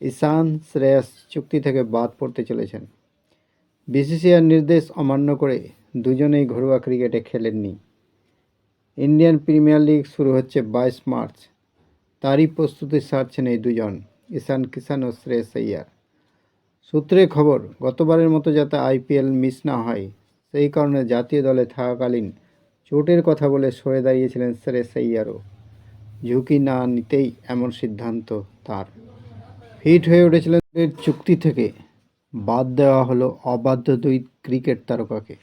ঈশান শ্রেয়াস চুক্তি থেকে বাদ পড়তে চলেছেন। বিসিসিআর নির্দেশ অমান্য করে দুজনেই ঘরোয়া ক্রিকেটে খেলেননি। ইন্ডিয়ান প্রিমিয়ার লিগ শুরু হচ্ছে বাইশ মার্চ। তারই প্রস্তুতি সারছেন এই দুজন ঈশান কিষান ও শ্রেয়স আইয়ার। সূত্রে খবর, গতবারের মতো যাতে আইপিএল মিস না হয়, সেই কারণে জাতীয় দলে থাকাকালীন চোটের কথা বলে সরে দাঁড়িয়েছিলেন শ্রেয়স আইয়ারও। ঝুঁকি না নিতেই এমন সিদ্ধান্ত তার। ফিট হয়ে উঠেছিলেন চুক্তি থেকে। বাদ দেওয়া হলো অবাধ্য দুই ক্রিকেট তারকাকে।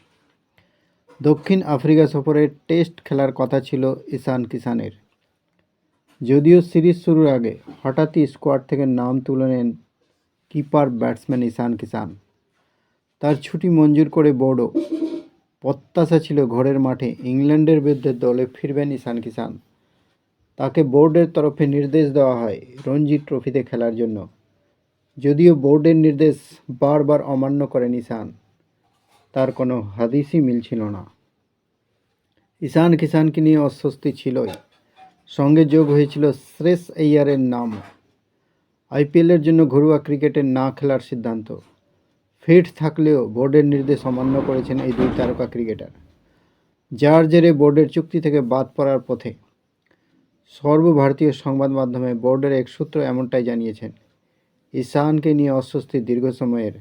দক্ষিণ আফ্রিকা সফরে টেস্ট খেলার কথা ছিল ঈশান কিষানের যদিও সিরিজ শুরুর আগে হঠাৎই স্কোয়াড থেকে নাম তুলে নেন কিপার ব্যাটসম্যান ঈশান কিষান তার ছুটি মঞ্জুর করে বোর্ডও। প্রত্যাশা ছিল ঘরের মাঠে ইংল্যান্ডের বিরুদ্ধে দলে ফিরবেন ঈশান কিষান তাকে বোর্ডের তরফে নির্দেশ দেওয়া হয় রঞ্জি ট্রফিতে খেলার জন্য। যদিও বোর্ডের নির্দেশ বারবার অমান্য করেন ঈশান তার কোনো হাদিসই মিলছিল না। ঈশান কিষানকে নিয়ে অস্বস্তি ছিলই। সঙ্গে যোগ হয়েছিল শ্রেষ আইয়ারের নাম। আইপিএলের জন্য ঘরোয়া ক্রিকেটে না খেলার সিদ্ধান্ত। ফিট থাকলেও বোর্ডের নির্দেশ অমান্য করেছেন এই দুই তারকা ক্রিকেটার, যার জেরে বোর্ডের চুক্তি থেকে বাদ পড়ার পথে সর্বভারতীয় সংবাদ মাধ্যমে বোর্ডের এক সূত্র এমনটাই জানিয়েছেন, ঈশানকে নিয়ে অস্বস্তি দীর্ঘ সময়ের।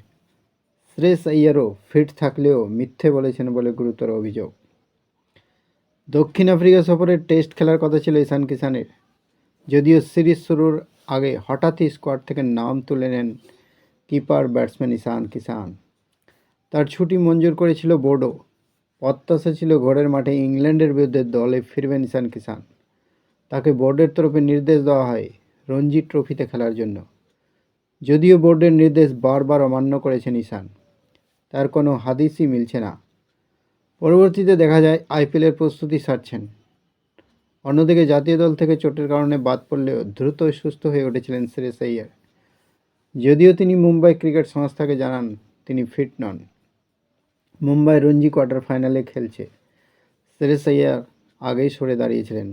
শ্রেষ আইয়ারও ফিট থাকলেও মিথ্যে বলেছেন বলে গুরুতর অভিযোগ। দক্ষিণ আফ্রিকা সফরে টেস্ট খেলার কথা ছিল ঈশান কিষানের। যদিও সিরিজ শুরুর আগে হঠাৎই স্কোয়াড থেকে নাম তুলে নেন কিপার ব্যাটসম্যান ঈশান কিষান। তার ছুটি মঞ্জুর করেছিল বোর্ডও। প্রত্যাশা ছিল ঘরের মাঠে ইংল্যান্ডের বিরুদ্ধে দলে ফিরবেন ঈশান কিষান। তাকে বোর্ডের তরফে নির্দেশ দেওয়া হয় রঞ্জি ট্রফিতে খেলার জন্য। যদিও বোর্ডের নির্দেশ বারবার অমান্য করেছেন ঈশান, তার কোনো হাদিসই মিলছে না। পরবর্তীতে দেখা যায় আইপিএলের প্রস্তুতি সারছেন। অন্যদিকে জাতীয় দল থেকে চোটের কারণে বাদ পড়লেও দ্রুত সুস্থ হয়ে উঠেছিলেন শ্রেয়স আইয়ার যদিও তিনি মুম্বাই ক্রিকেট সংস্থাকে জানান তিনি ফিট নন। মুম্বাই রঞ্জি কোয়ার্টার ফাইনালে খেলছে। শ্রেয়স আইয়ার আগেই সরে দাঁড়িয়েছিলেন।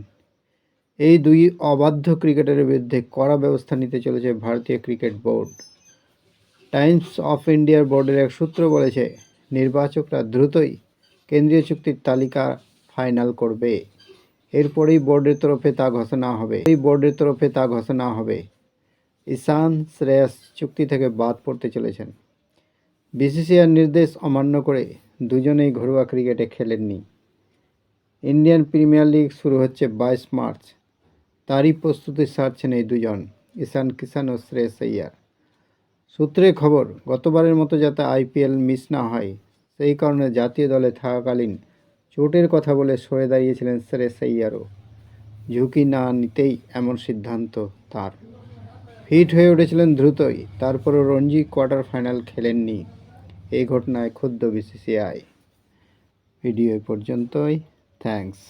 এই দুই অবাধ্য ক্রিকেটারের বিরুদ্ধে কড়া ব্যবস্থা নিতে চলেছে ভারতীয় ক্রিকেট বোর্ড। টাইমস অফ ইন্ডিয়ার বোর্ডের এক সূত্র বলেছে, নির্বাচকরা দ্রুতই কেন্দ্রীয় চুক্তির তালিকা ফাইনাল করবে। এরপরেই বোর্ডের তরফে তা ঘোষণা হবে। এই বোর্ডের তরফে তা ঘোষণা হবে। ঈশান শ্রেয়াস চুক্তি থেকে বাদ পড়তে চলেছেন। বিসিসিআর নির্দেশ অমান্য করে দুজনেই ঘরোয়া ক্রিকেটে খেলেননি। ইন্ডিয়ান প্রিমিয়ার লিগ শুরু হচ্ছে বাইশ মার্চ। তারই প্রস্তুতি সারছেন এই দুজন ঈশান কিষান ও শ্রেয়স আইয়ার। সূত্রে খবর, গতবারের মতো যাতে আইপিএল মিস না হয়, সেই কারণে জাতীয় দলে থাকাকালীন চোটের কথা বলে সরে দাঁড়িয়েছিলেন শ্রেয়স আইয়ারও। ঝুঁকি না নিতেই এমন সিদ্ধান্ত তার। ফিট হয়ে উঠেছিলেন দ্রুতই, তারপরও রঞ্জি কোয়ার্টার ফাইনাল খেলেননি। এই ঘটনায় ক্ষুব্ধ বিসিসিআই। ভিডিও পর্যন্তই। থ্যাঙ্কস।